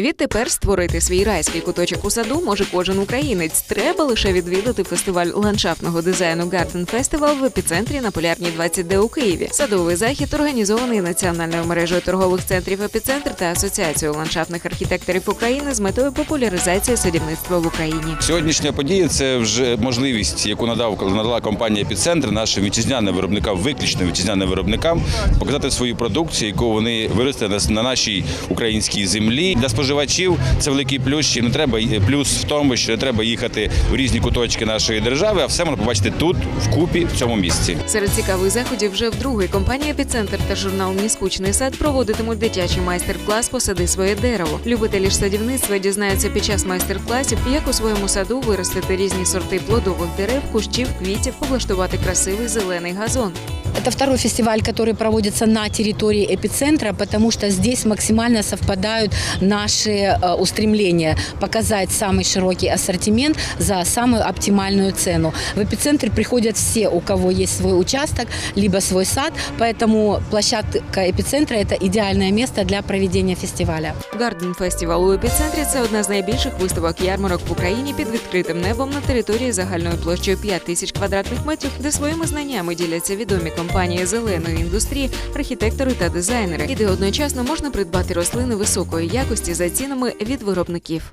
Відтепер створити свій райський куточок у саду може кожен українець. Треба лише відвідати фестиваль ландшафтного дизайну Garden Festival в епіцентрі на Полярній 20D у Києві. Садовий захід організований національною мережею торгових центрів епіцентр та асоціацією ландшафтних архітекторів України з метою популяризації садівництва в Україні. Сьогоднішня подія це вже можливість, яку надав надала компанія «Епіцентр» нашим вітчизняним виробникам, виключно вітчизняним виробникам, показати свою продукцію, яку вони виростили на- на нашій українській землі. Для споживачів це великий плюс. Ще не треба плюс в тому, що не треба їхати в різні куточки нашої держави, а все можна побачити тут, вкупі, в цьому місці. Серед цікавих заходів вже вдруге компанія «Епіцентр» та журнал Нескучний сад проводитимуть дитячий майстер-клас Посади своє дерево. Любителі ж садівництва дізнаються під час майстер-класів, як у своєму саду виростити різні сорти плодових дерев, кущів, квітів, облаштувати красивий зелений газон. Это второй фестиваль, который проводится на территории эпицентра, потому что здесь максимально совпадают наши э, устремления показать самый широкий ассортимент за самую оптимальную цену. В эпицентр приходят все, у кого есть свой участок, либо свой сад, поэтому площадка эпицентра – это идеальное место для проведения фестиваля. Гарден Фестівал у епіцентрі це одна з найбільших виставок ярмарок в Україні під відкритим небом на території загальною площею 5 тисяч квадратних метрів, де своїми знаннями діляться відомі компанії зеленої індустрії, архітектори та дизайнери, і де одночасно можна придбати рослини високої якості за цінами від виробників.